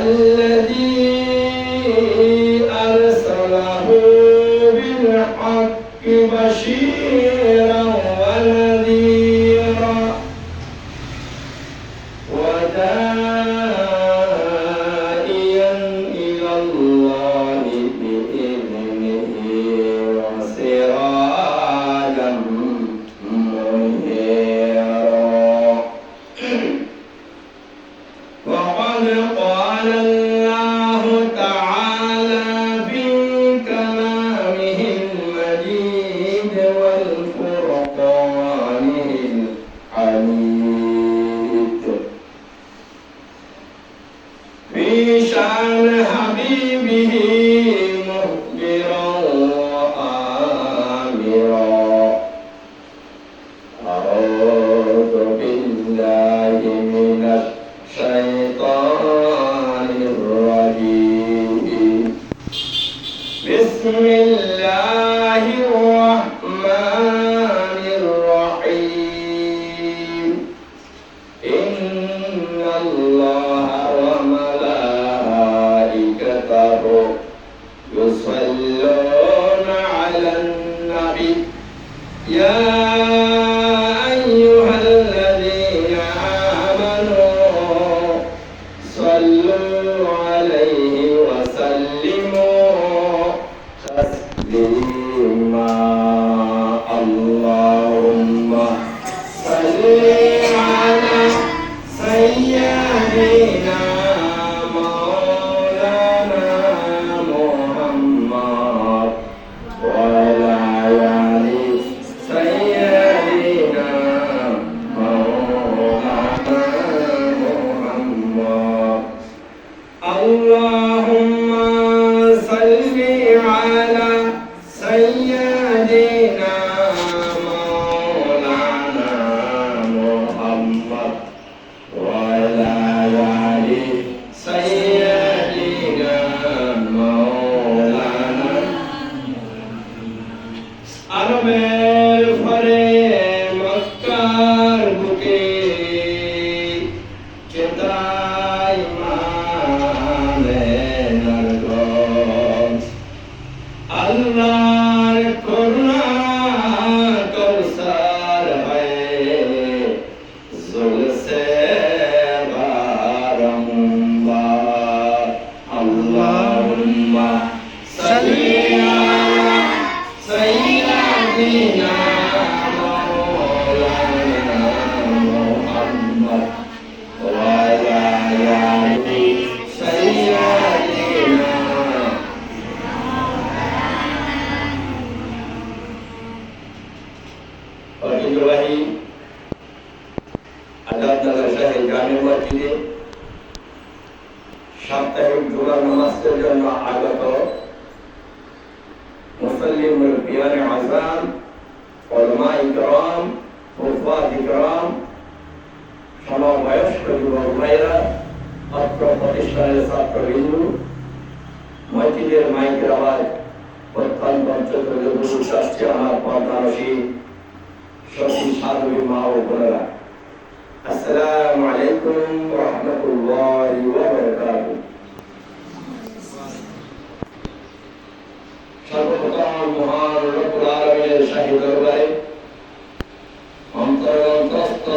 الذي أرسله بالحق بشيرا الله ঝুলছে সমবয়স্ক যুবক ভাইরা অত্র প্রতিষ্ঠানের ছাত্রবৃন্দ মসজিদের মাইকের আওয়াজ অত্যন্ত চতুর্দশ শাস্ত্রী আমার পদ্মানসী সতী সাধবী মা ও বোনেরা আসসালামু আলাইকুম রহমতুল্লাহি ওয়া বারাকাতুহু সর্বপ্রথম মহান রব্বুল আলামিনের শাহী দরবারে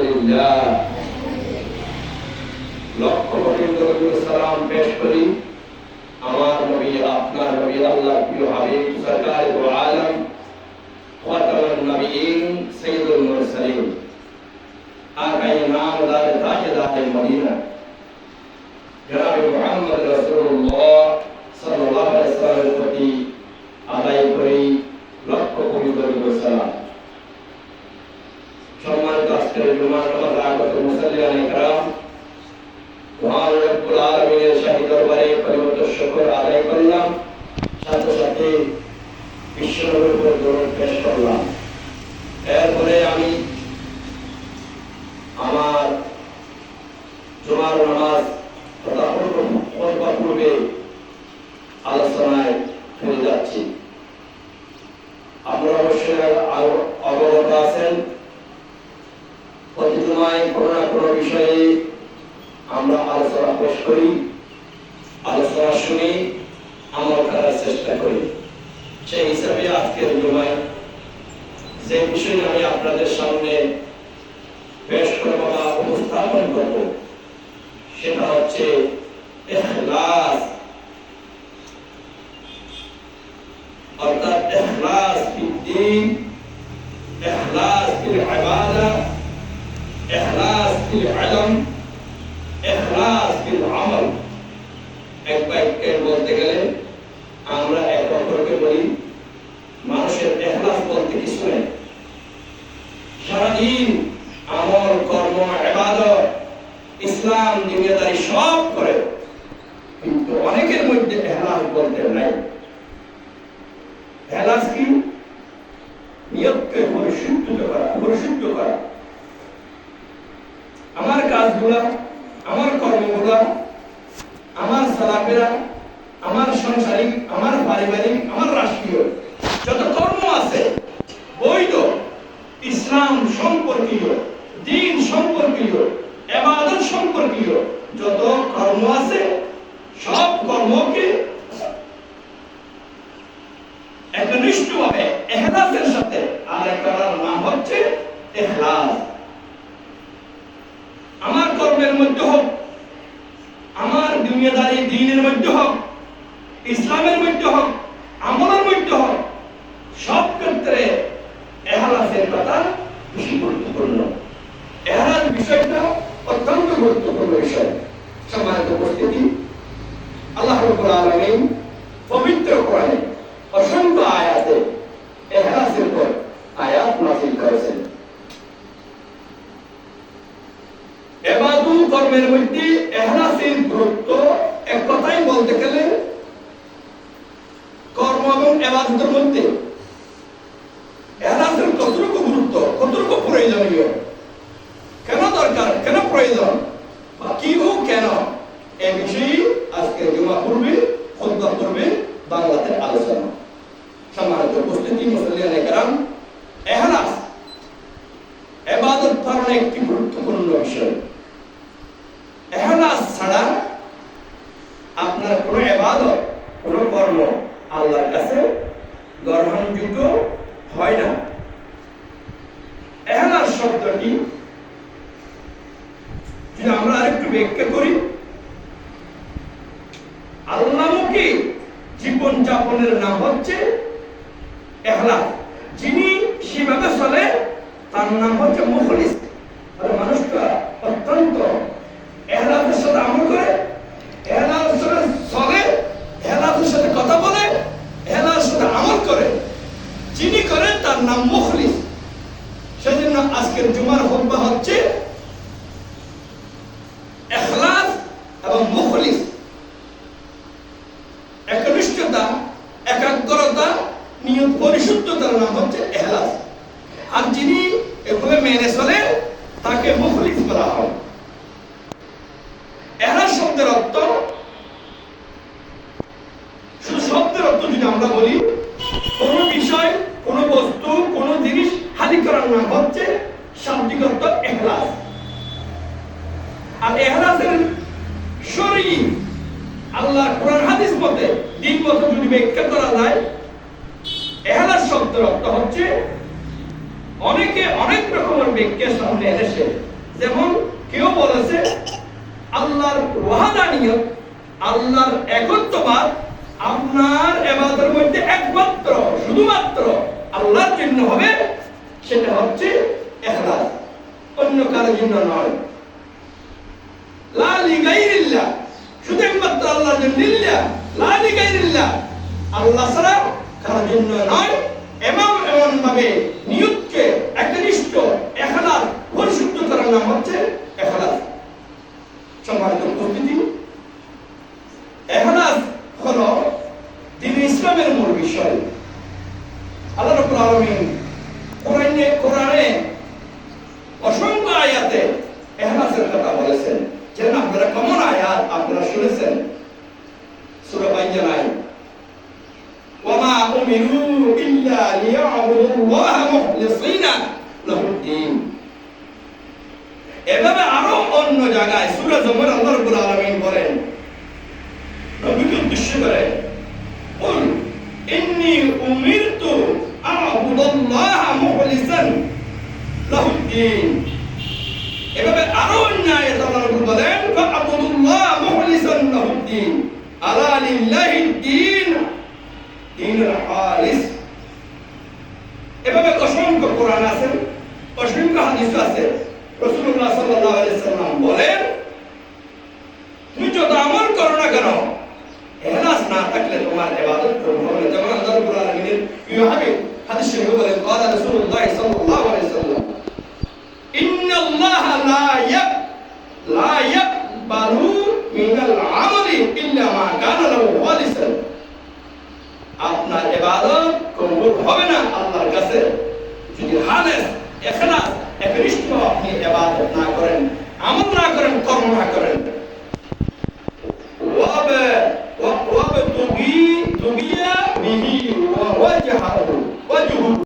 আলহামদুলিল্লাহ। লক্ষ কোটি সালাম পেশ করি। জুমার নামাজ তথা পূর্ব আলোচনায় ফিরে যাচ্ছি। আপনারা অবশ্যই অবগত আছেন। প্রতিজমায় কোনো না কোনো বিষয়ে আমরা আলোচনা পেশ করি, আলোচনা শুনি, আমল করার চেষ্টা করি। সেই হিসাবে আজকের জুমায় যে বিষয় আমি আপনাদের সামনে পেশ করব বা উপস্থাপন করব। সেটা হচ্ছে বলতে গেলে আমরা এক বলি মানুষের বলতে সারাদিন আমল কর্ম ইবাদত ইসলাম দুনিয়াদারি সব করে কিন্তু অনেকের মধ্যে ইখলাস বলতে নাই। ইখলাস কি পরিশুদ্ধ করা পরিশুদ্ধ করা। আমার কাজগুলা, আমার কর্মগুলা, আমার আমার সাংসারিক, আমার পারিবারিক, আমার রাষ্ট্রীয় যত কর্ম আছে, বৈধ, ইসলাম সম্পর্কীয়, দিন সম্পর্কীয়, এবাদত সম্পর্কীয়, যত কর্ম আছে সব কর্মকে একনিষ্ঠভাবে এহলাসের সাথে আদায় করার নাম হচ্ছে এহলাস আমার কর্মের মধ্যে হোক আমার দুনিয়াদারি দিনের মধ্যে হোক ইসলামের মধ্যে হোক আমলের মধ্যে হোক সব ক্ষেত্রে এহলাসের কথা বেশি গুরুত্বপূর্ণ এহলাস বিষয়টা অত্যন্ত গুরুত্বপূর্ণ বিষয় সম্মানিত উপস্থিতি আল্লাহ রব্বুল আলামিন পবিত্র কোরআনে অসংখ্য আয়াতে এহলাসের উপর আয়াত নাযিল করেছেন কর্মের মধ্যে এহলাসের গুরুত্ব, এক কথাই বলতে গেলে কর্ম এবং এবাদতের মধ্যে। এহলাসের কতটুকু গুরুত্ব, কতটুকু প্রয়োজনীয়? কেন দরকার, কেন প্রয়োজন? বা কি ও কেন? এ বিষয়ে আজকে জমা করবে খুতবা করবে বাংলাতে আলোচনা। সম্মানিত উপস্থিতি মুসলিয়ান একরাম, এহলাস এবাদত পালন একটি গুরুত্বপূর্ণ বিষয় এহলাস ছাড়া আপনার কোনো এবাদত কোনো কর্ম আল্লাহর কাছে গ্রহণযোগ্য হয় না এহলাস শব্দটি যদি আমরা আরেকটু ব্যাখ্যা করি। আল্লাহমুখী জীবন যাপনের নাম হচ্ছে এহলাস যিনি সেভাবে চলে, তার নাম হচ্ছে মুখলিস। মানুষটা অত্যন্ত এহলাসের সাথে আমল করে এহলাসের সাথে চলে এহলাসের সাথে কথা বলে এহলাসের সাথে আমল করে। যিনি করেন, তার নাম মুখলিস। সেজন্য আজকের জুমার হুতবা হচ্ছে এখলাস এবং মুখলিস একনিষ্ঠতা একাগ্রতা নিয়ত পরিশুদ্ধতার নাম হচ্ছে এহলাস আর যিনি এগুলো মেনে চলে তাকে মুখলিস বলা হয় এহলাস শব্দের অর্থ? শুধু অর্থ যদি আমরা বলি, কোন বিষয়, কোন বস্তু, কোন জিনিস হানি করার নাম হচ্ছে শাব্দিক অর্থ এহলাস আর এহলাসের শরী আল্লাহ কোরআন হাদিস মতে দিন মতো যদি ব্যাখ্যা করা যায় এহলাস শব্দের অর্থ হচ্ছে অনেকে অনেক রকমের ব্যাখ্যা সামনে এনেছে যেমন কেউ বলেছে আল্লাহর ওয়াহাদানিয়ত আল্লাহর একত্ববাদ আপনার এবাদতের মধ্যে একমাত্র, শুধুমাত্র আল্লাহর জন্য হবে, সেটা হচ্ছে ইখলাস অন্য কারোর জন্য নয়। লা লিগাইরিল্লাহ, শুধু একমাত্র আল্লাহর জন্য লিল্লাহ লা লিগাইরিল্লাহ, আল্লাহ ছাড়া কারোর জন্য নয়। এমন এমন ভাবে নিয়তকে একনিষ্ঠ, এখলাস পরিশুদ্ধ করার নাম হচ্ছে এখলাস সম্মানিত উপস্থিতি এখলাস হলো দিন ইসলামের মূল বিষয় আল্লাহ রাব্বুল আলামিন কোরআনে কোরআনে অসংখ্য আয়াতে এহলাসের কথা বলেছেন যেন আপনারা কমন আয়াত আপনারা শুনেছেন সূরা বাইয়ানায় ওয়ামা উমিরু ইল্লা লিয়াবুদুল্লাহ মুখলিসিনা লাহুদ্দিন এভাবে আরো অন্য জায়গায় সূরা জুমার আল্লাহ রাব্বুল আলামিন বলেন নবীকে উদ্দেশ্য করে قل إني أمرت এভাবে অসংখ্য কোরআন আছে অসংখ্য হাদিস আছে রাসূলুল্লাহ সাল্লাল্লাহু আলাইহি সাল্লাম বলেন তুমি যত আমল করো না কেন ইখলাস না থাকলে তোমার ইবাদত কবুল হবে না যেমন আল্লাহ রাব্বুল আলামিনের প্রিয় হাবিব হাদিস শরীফে বলেন قال رسول الله صلى الله عليه وسلم إن الله لا يق لا يقبل من العمل إلا ما كان له خالصا আপনার ইবাদত কবুল হবে না আল্লাহর কাছে। যদি হালেস এখলাস, একনিষ্ঠ আপনি ইবাদত না করেন, আমল না করেন, কর্ম না করেন। ওয়াবে ওয়াবে তুবি তুবিয়া বিহি ওয়াজহাহু। ওয়াজহু